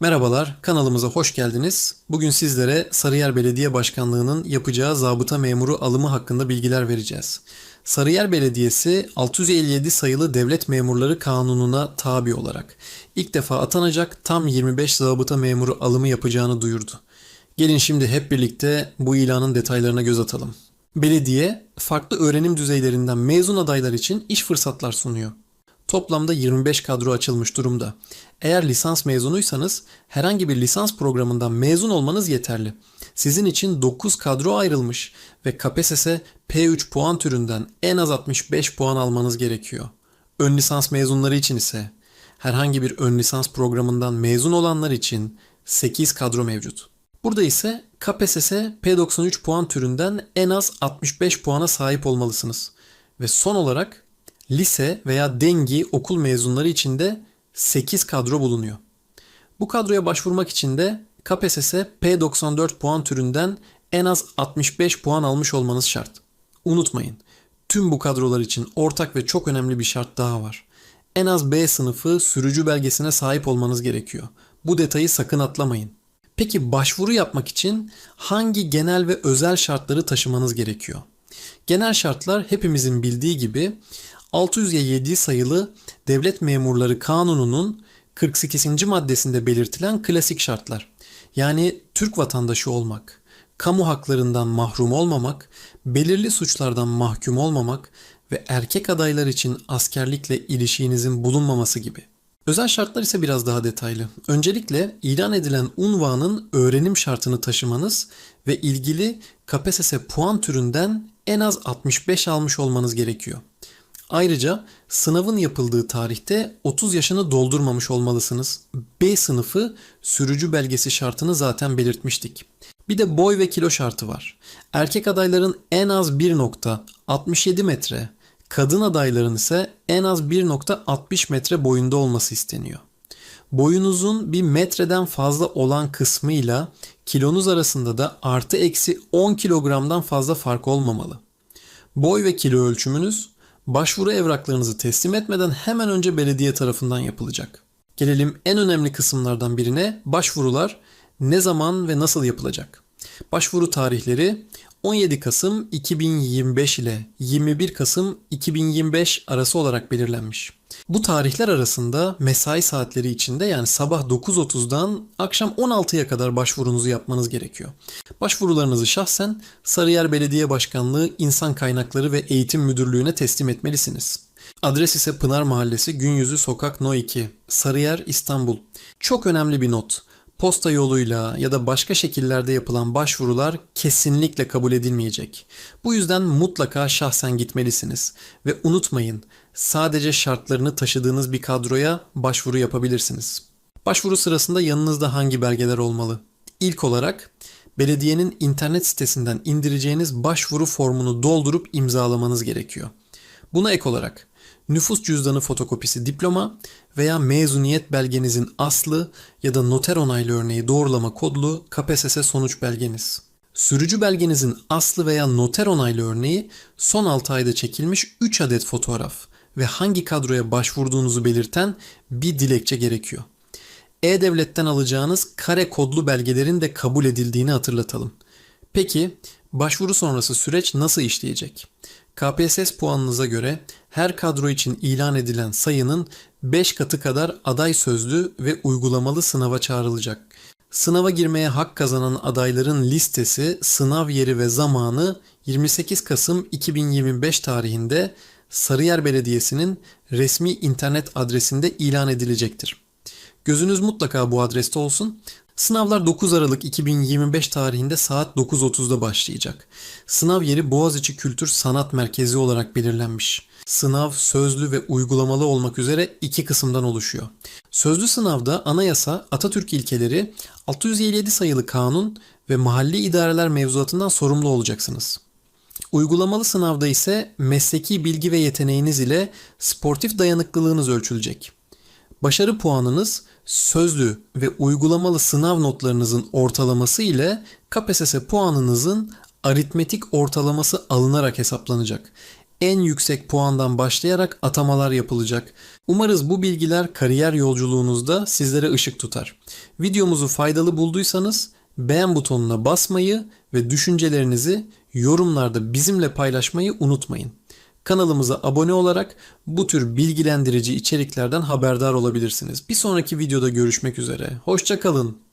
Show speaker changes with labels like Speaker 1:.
Speaker 1: Merhabalar, kanalımıza hoş geldiniz. Bugün sizlere Sarıyer Belediye Başkanlığı'nın yapacağı zabıta memuru alımı hakkında bilgiler vereceğiz. Sarıyer Belediyesi 657 sayılı Devlet Memurları Kanunu'na tabi olarak ilk defa atanacak tam 25 zabıta memuru alımı yapacağını duyurdu. Gelin şimdi hep birlikte bu ilanın detaylarına göz atalım. Belediye farklı öğrenim düzeylerinden mezun adaylar için iş fırsatlar sunuyor. Toplamda 25 kadro açılmış durumda. Eğer lisans mezunuysanız herhangi bir lisans programından mezun olmanız yeterli. Sizin için 9 kadro ayrılmış ve KPSS P3 puan türünden en az 65 puan almanız gerekiyor. Ön lisans mezunları için ise herhangi bir ön lisans programından mezun olanlar için 8 kadro mevcut. Burada ise KPSS P93 puan türünden en az 65 puana sahip olmalısınız. Ve son olarak lise veya dengi okul mezunları için de 8 kadro bulunuyor. Bu kadroya başvurmak için de KPSS P94 puan türünden en az 65 puan almış olmanız şart. Unutmayın, tüm bu kadrolar için ortak ve çok önemli bir şart daha var. En az B sınıfı sürücü belgesine sahip olmanız gerekiyor. Bu detayı sakın atlamayın. Peki başvuru yapmak için hangi genel ve özel şartları taşımanız gerekiyor? Genel şartlar hepimizin bildiği gibi 607 sayılı Devlet Memurları Kanunu'nun 48. maddesinde belirtilen klasik şartlar. Yani Türk vatandaşı olmak, kamu haklarından mahrum olmamak, belirli suçlardan mahkum olmamak ve erkek adaylar için askerlikle ilişiğinizin bulunmaması gibi. Özel şartlar ise biraz daha detaylı. Öncelikle ilan edilen unvanın öğrenim şartını taşımanız ve ilgili KPSS puan türünden en az 65 almış olmanız gerekiyor. Ayrıca sınavın yapıldığı tarihte 30 yaşını doldurmamış olmalısınız. B sınıfı sürücü belgesi şartını zaten belirtmiştik. Bir de boy ve kilo şartı var. Erkek adayların en az 1.67 metre, kadın adayların ise en az 1.60 metre boyunda olması isteniyor. Boyunuzun bir metreden fazla olan kısmıyla kilonuz arasında da artı eksi 10 kilogramdan fazla fark olmamalı. Boy ve kilo ölçümünüz başvuru evraklarınızı teslim etmeden hemen önce belediye tarafından yapılacak. Gelelim en önemli kısımlardan birine başvurular ne zaman ve nasıl yapılacak? Başvuru tarihleri 17 Kasım 2025 ile 21 Kasım 2025 arası olarak belirlenmiş. Bu tarihler arasında mesai saatleri içinde yani sabah 9.30'dan akşam 16'ya kadar başvurunuzu yapmanız gerekiyor. Başvurularınızı şahsen Sarıyer Belediye Başkanlığı İnsan Kaynakları ve Eğitim Müdürlüğü'ne teslim etmelisiniz. Adres ise Pınar Mahallesi Günyüzü Sokak No 2, Sarıyer, İstanbul. Çok önemli bir not. Posta yoluyla ya da başka şekillerde yapılan başvurular kesinlikle kabul edilmeyecek. Bu yüzden mutlaka şahsen gitmelisiniz ve unutmayın sadece şartlarını taşıdığınız bir kadroya başvuru yapabilirsiniz. Başvuru sırasında yanınızda hangi belgeler olmalı? İlk olarak belediyenin internet sitesinden indireceğiniz başvuru formunu doldurup imzalamanız gerekiyor. Buna ek olarak nüfus cüzdanı fotokopisi diploma veya mezuniyet belgenizin aslı ya da noter onaylı örneği doğrulama kodlu KPSS sonuç belgeniz. Sürücü belgenizin aslı veya noter onaylı örneği son 6 ayda çekilmiş 3 adet fotoğraf ve hangi kadroya başvurduğunuzu belirten bir dilekçe gerekiyor. E-Devlet'ten alacağınız kare kodlu belgelerin de kabul edildiğini hatırlatalım. Peki başvuru sonrası süreç nasıl işleyecek? KPSS puanınıza göre her kadro için ilan edilen sayının 5 katı kadar aday sözlü ve uygulamalı sınava çağrılacak. Sınava girmeye hak kazanan adayların listesi, sınav yeri ve zamanı 28 Kasım 2025 tarihinde Sarıyer Belediyesi'nin resmi internet adresinde ilan edilecektir. Gözünüz mutlaka bu adreste olsun. Sınavlar 9 Aralık 2025 tarihinde saat 9.30'da başlayacak. Sınav yeri Boğaziçi Kültür Sanat Merkezi olarak belirlenmiş. Sınav sözlü ve uygulamalı olmak üzere iki kısımdan oluşuyor. Sözlü sınavda anayasa, Atatürk ilkeleri, 657 sayılı kanun ve mahalli idareler mevzuatından sorumlu olacaksınız. Uygulamalı sınavda ise mesleki bilgi ve yeteneğiniz ile sportif dayanıklılığınız ölçülecek. Başarı puanınız sözlü ve uygulamalı sınav notlarınızın ortalaması ile KPSS puanınızın aritmetik ortalaması alınarak hesaplanacak. en yüksek puandan başlayarak atamalar yapılacak. Umarız bu bilgiler kariyer yolculuğunuzda sizlere ışık tutar. Videomuzu faydalı bulduysanız beğen butonuna basmayı ve düşüncelerinizi yorumlarda bizimle paylaşmayı unutmayın. Kanalımıza abone olarak bu tür bilgilendirici içeriklerden haberdar olabilirsiniz. Bir sonraki videoda görüşmek üzere. Hoşçakalın.